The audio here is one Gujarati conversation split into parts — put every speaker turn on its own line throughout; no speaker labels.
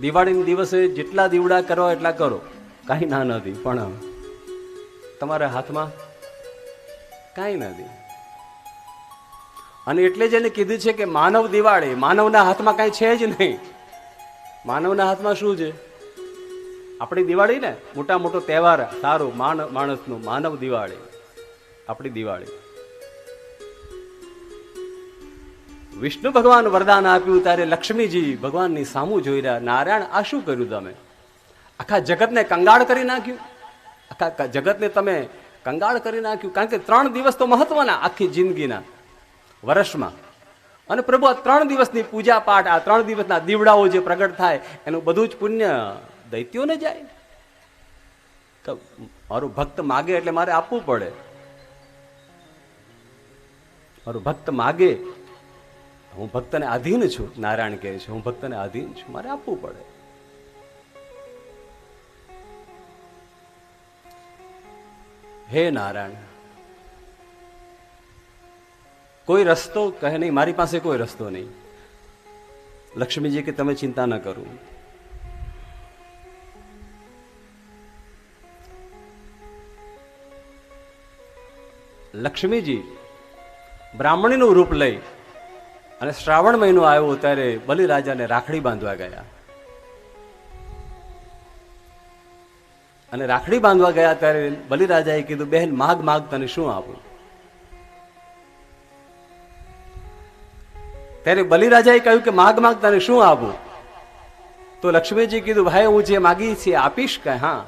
દિવાળીના દિવસે જેટલા દીવડા કરો એટલા કરો. કાંઈ ના નથી, પણ તમારા હાથમાં કાંઈ નથી. અને એટલે જ એને કીધું છે કે માનવ દિવાળી, માનવના હાથમાં કાંઈ છે જ નહીં. માનવના હાથમાં શું છે? આપણી દિવાળી ને મોટા મોટો તહેવાર, સારું માણસનું માનવ દિવાળી. આપણી દિવાળી. વિષ્ણુ ભગવાન વરદાન આપ્યું ત્યારે લક્ષ્મીજી ભગવાનની સામું જોઈ રહ્યા. નારાયણ, આ શું કર્યું તમે? આખા જગતને કંગાળ કરી નાખ્યું? આખા જગતને તમે કંગાળ કરી નાખ્યું? કારણ કે ત્રણ દિવસ તો મહત્વના આખી જિંદગીના વર્ષમાં અને પ્રભુ, આ ત્રણ દિવસની પૂજા પાઠ, આ ત્રણ દિવસના દીવડાઓ જે પ્રગટ થાય, એનું બધું જ પુણ્ય દૈત્યોને જાય. મારું ભક્ત માગે એટલે મારે આપવું પડે. મારું ભક્ત માગે હું ભક્તને આધીન છું. નારાયણ કહે છે, હું ભક્તને આધીન છું. મારે આપવું પડે. હે નારાયણ, કોઈ રસ્તો કહે નહીં, મારી પાસે કોઈ રસ્તો નહીં. લક્ષ્મીજી કે, તમે ચિંતા ન કરો. લક્ષ્મીજી બ્રાહ્મણીનું રૂપ લઈ અને શ્રાવણ મહિનો આવ્યો ત્યારે બલિરાજાને રાખડી બાંધવા ગયા. અને રાખડી બાંધવા ગયા ત્યારે બલિરાજાએ કીધું, બહેન, માગ માગ, તને શું આપું? ત્યારે બલિરાજાએ કહ્યું કે, માગ માગ, તને શું આપું? તો લક્ષ્મીજી કીધું, ભાઈ, હું જે માગી છે, આપીશ કે? હા.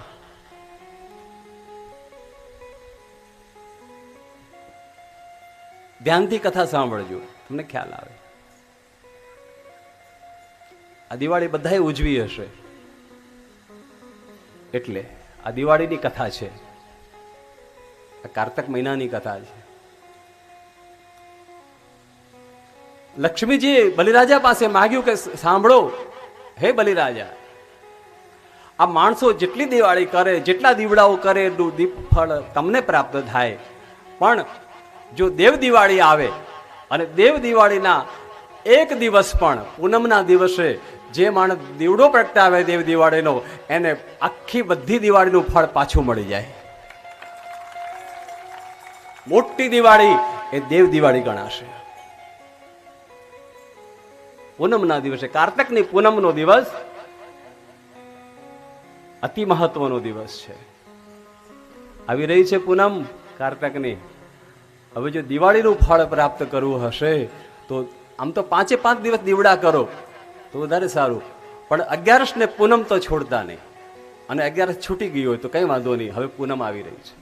ધ્યાનથી કથા સાંભળજો. તમને ખ્યાલ આવે. આ દિવાળી બધાએ ઉજવી હશે. એટલે આ દિવાળીની કથા છે. આ કારતક મહિનાની કથા છે. લક્ષ્મીજી બલિરાજા પાસે માગ્યું કે સાંભળો. હે બલિરાજા, આ માણસો જેટલી દિવાળી કરે, જેટલા દીવડાઓ કરે દીપ ફળ તમને પ્રાપ્ત થાય. પણ જો દેવ દિવાળી આવે અને દેવ દિવાળીના એક દિવસ પણ, પૂનમના દિવસે જે માણસ દીવડો પ્રગટાવે દેવ દિવાળીનો, એને આખી બધી દિવાળીનું ફળ પાછું મળી જાય. મોટી દિવાળી એ દેવ દિવાળી ગણાશે. પૂનમના દિવસે, કારતકની પૂનમનો દિવસ અતિ મહત્વનો દિવસ છે. આવી રહી છે પૂનમ કારતકની. હવે જો દિવાળીનું ફળ પ્રાપ્ત કરવું હશે, તો આમ તો પાંચે પાંચ દિવસ દીવડા કરો, તો વધારે સારું. પણ અગિયારસને પૂનમ તો છોડતા નહીં. અને અગિયારસ છૂટી ગઈ હોય તો કઈ વાંધો નહીં. હવે પૂનમ આવી રહી છે.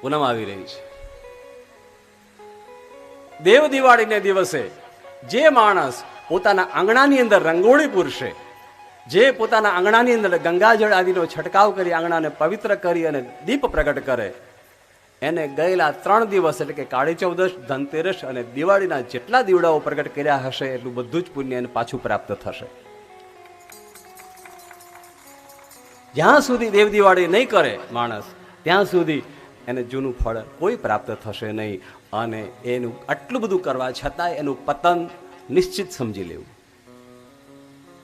પૂનમ આવી રહી છે. દેવ દિવાળીને દિવસે જે માણસ પોતાના આંગણાની અંદર રંગોળી પૂરશે જે પોતાના આંગણાની અંદર ગંગાજળ આદિનો છંટકાવ કરી આંગણાને પવિત્ર કરી અને દીપ પ્રગટ કરે, એને ગયેલા ત્રણ દિવસ એટલે કે કાળી ચૌદશ, ધનતેરસ અને દિવાળીના જેટલા દીવડાઓ પ્રગટ કર્યા હશે, એટલું બધું જ પુણ્ય એને પાછું પ્રાપ્ત થશે. જ્યાં સુધી દેવ દિવાળી નહીં કરે માણસ, ત્યાં સુધી એને જૂનું ફળ કોઈ પ્રાપ્ત થશે નહીં અને એનું આટલું બધું કરવા છતાંય એનું પતન નિશ્ચિત સમજી લેવું.